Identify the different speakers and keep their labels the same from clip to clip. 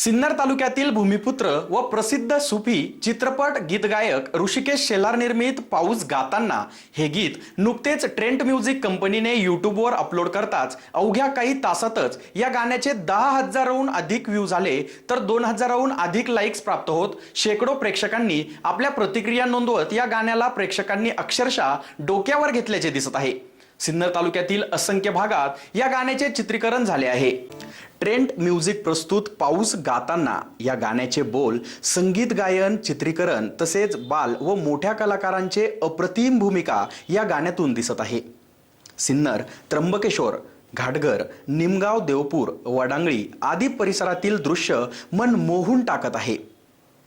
Speaker 1: सिन्नर तालुक्यातील भूमिपुत्र व प्रसिद्ध सुफी चित्रपट गीतगायक ऋषिकेश शेलार निर्मित पाऊस गाताना हे गीत नुकतेच ट्रेंट म्युझिक कंपनीने यूट्यूबवर अपलोड करताच अवघ्या काही तासातच या गाण्याचे दहा हजाराहून अधिक व्ह्यू झाले तर दोन हजाराहून अधिक लाईक्स प्राप्त होत शेकडो प्रेक्षकांनी आपल्या प्रतिक्रिया नोंदवत या गाण्याला प्रेक्षकांनी अक्षरशः डोक्यावर घेतल्याचे दिसत आहे. सिन्नर तालुक्यातील असंख्य भागात या गाण्याचे चित्रीकरण झाले आहे. ट्रेंट म्युझिक प्रस्तुत पाऊस गाताना या गाण्याचे बोल संगीत गायन चित्रीकरण तसेच बाल व मोठ्या कलाकारांचे अप्रतिम भूमिका या गाण्यातून दिसत आहे. सिन्नर त्र्यंबकेश्वर घाटघर निमगाव देवपूर वडांगळी आदी परिसरातील दृश्य मन मोहून टाकत आहे.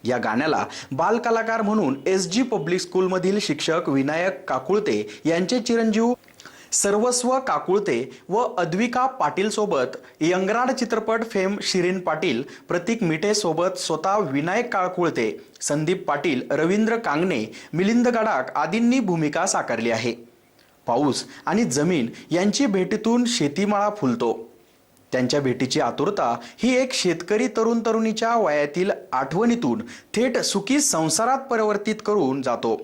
Speaker 1: या गाण्याला बालकलाकार म्हणून एस जी पब्लिक स्कूलमधील शिक्षक विनायक काकुळते यांचे चिरंजीव सर्वस्व काकुळते व अद्विका पाटीलसोबत यंगराड चित्रपट फेम शिरीन पाटील प्रतीक मिठेसोबत स्वतः विनायक काळकुळते संदीप पाटील रवींद्र कांगणे मिलिंद गडाक आदींनी भूमिका साकारली आहे. पाऊस आणि जमीन यांची भेटीतून शेतीमाळा फुलतो. त्यांच्या भेटीची आतुरता ही एक शेतकरी तरुण तरुणीच्या वयातील आठवणीतून थेट सुखी संसारात परिवर्तित करून जातो.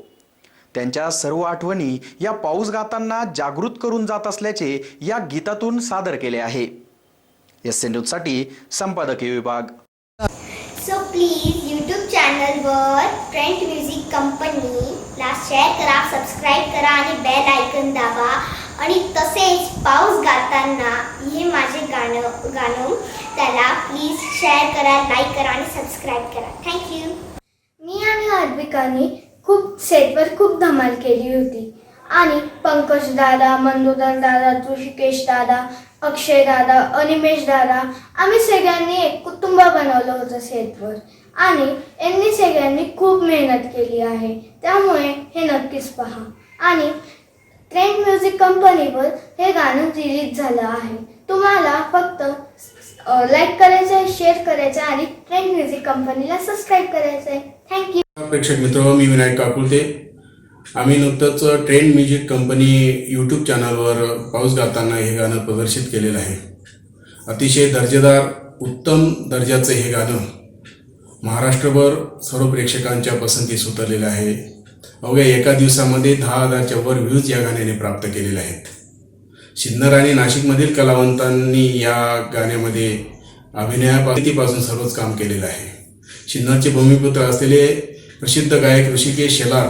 Speaker 1: त्यांच्या सर्व आठवणी या पाऊस गाताना जागृत करून जात असल्याचे या गीतातून सादर केले आहे. एस एन न्यूजसाठी संपादकीय विभाग.
Speaker 2: सो प्लीज यूट्यूब चॅनलवर ट्रेंड म्युझिक कंपनीला शेअर करा सबस्क्राईब करा आणि बेल आयकन दाबा. आणि तसेच पाऊस गाताना हे माझे गाणं गाणं त्याला प्लीज शेअर करा लाईक करा आणि सबस्क्राईब करा. थँक्यू
Speaker 3: मी आणि अर्पिकाने खूप सेटवर खूप धमाल केली होती. आणि पंकज दादा मंदोदर दादा ऋषिकेश दादा अक्षय दादा अनिमेश दादा आम्ही सगळ्यांनी एक कुटुंब बनवलं होतं सेटवर. आणि यांनी सगळ्यांनी खूप मेहनत केली आहे. त्यामुळे हे नक्कीच पहा. आणि ट्रेंड म्युझिक कंपनीवर हे गाणं रिलीज झालं आहे. तुम्हाला फक्त लाईक करायचं आहे शेअर करायचं आहे आणि ट्रेंड म्युझिक कंपनीला सबस्क्राईब करायचं आहे थँक्यू
Speaker 4: प्रेक्षक मित्र मी विनायक काकुलते. आम्ही नुकतंच ट्रेंड म्युझिक कंपनी यूट्यूब चॅनलवर पाऊस गाताना हे गाणं प्रदर्शित केलेलं आहे. अतिशय दर्जेदार उत्तम दर्जाचं हे गाणं महाराष्ट्रभर सर्व प्रेक्षकांच्या पसंतीस उतरलेलं आहे. अवघ्या एका दिवसामध्ये दहा हजारच्या वर व्ह्यूज या गाण्याने प्राप्त केलेले आहेत. सिन्नर आणि नाशिकमधील कलावंतांनी या गाण्यामध्ये अभिनयापासून सर्वच काम केलेलं आहे. सिन्नरचे भूमिपुत्र असलेले प्रसिद्ध गायक ऋषिकेश शेलार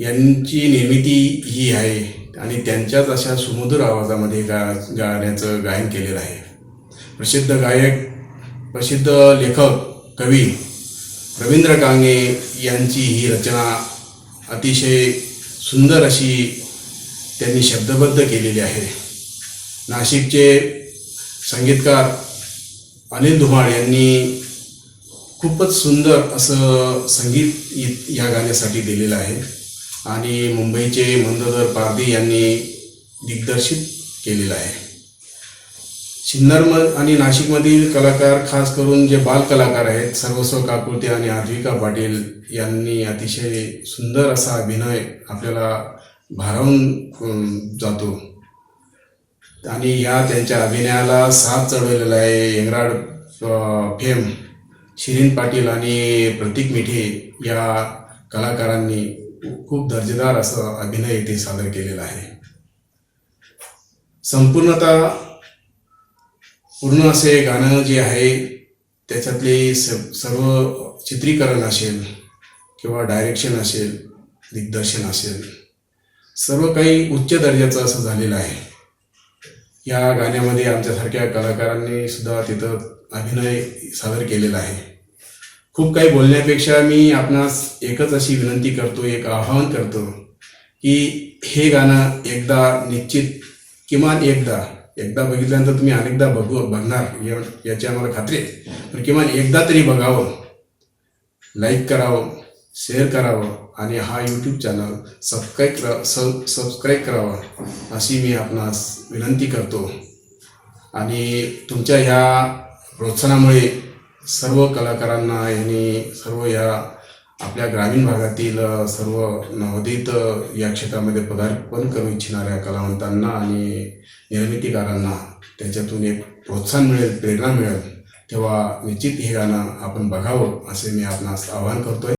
Speaker 4: यांची निर्मिती ही आहे आणि त्यांच्याच अशा सुमधुर आवाजामध्ये गा गाण्याचं गायन केलेलं आहे. प्रसिद्ध गायक प्रसिद्ध लेखक कवी रवींद्र कांगे यांची ही रचना अतिशय सुंदर अशी त्यांनी शब्दबद्ध केलेली आहे. नाशिकचे संगीतकार अनिल धुमाळ यांनी खूपच सुंदर असं संगीत इ- या गाण्यासाठी दिलेलं आहे. आणि मुंबईचे मंदोदर पारदी यांनी दिग्दर्शित केलेलं आहे. सिन्नर म आणि नाशिकमधील कलाकार खास करून जे बाल कलाकार आहेत सर्वस्व काकुळते आणि आद्विका पाटील यांनी अतिशय सुंदर असा अभिनय आपल्याला भारावून जातो. आणि या त्यांच्या अभिनयाला साथ चढवलेला आहे यंगराड फेम. शिरीन पाटील आणि प्रतीक मिठे या कलाकारांनी खूप दर्जेदार असं अभिनय इथे सादर केलेला आहे. संपूर्णतः पूर्ण असे गाणं जे आहे त्याच्यातले स सर्व चित्रीकरण असेल किंवा डायरेक्शन असेल दिग्दर्शन असेल सर्व काही उच्च दर्जाचं असं झालेलं आहे. या गाण्यामध्ये आमच्यासारख्या कलाकारांनी सुद्धा तिथं अभिनय सादर केलेला आहे. खूप काही बोलण्यापेक्षा मी आपणास एकच अशी विनंती करतो एक आवाहन करतो की हे गाणं एकदा निश्चित किमान एकदा एकदा बघितल्यानंतर तुम्ही अनेकदा बघू बघणार या- याची आम्हाला खात्री आहे. पण किमान एकदा तरी बघावं लाईक करावं शेअर करावं आणि हा यूट्यूब चॅनल सबस्क्राईब करा सब सबस्क्राईब करावा अशी मी आपणास विनंती करतो. आणि तुमच्या ह्या प्रोत्साहनामुळे सर्व कलाकारांना यांनी सर्व या आपल्या ग्रामीण भागातील सर्व नवोदित या क्षेत्रामध्ये पदार्पण करू इच्छिणाऱ्या कलावंतांना आणि निर्मितीकारांना त्याच्यातून एक प्रोत्साहन मिळेल प्रेरणा मिळेल तेव्हा निश्चित हे गाणं आपण बघावं असे मी आपणास आवाहन करतोय.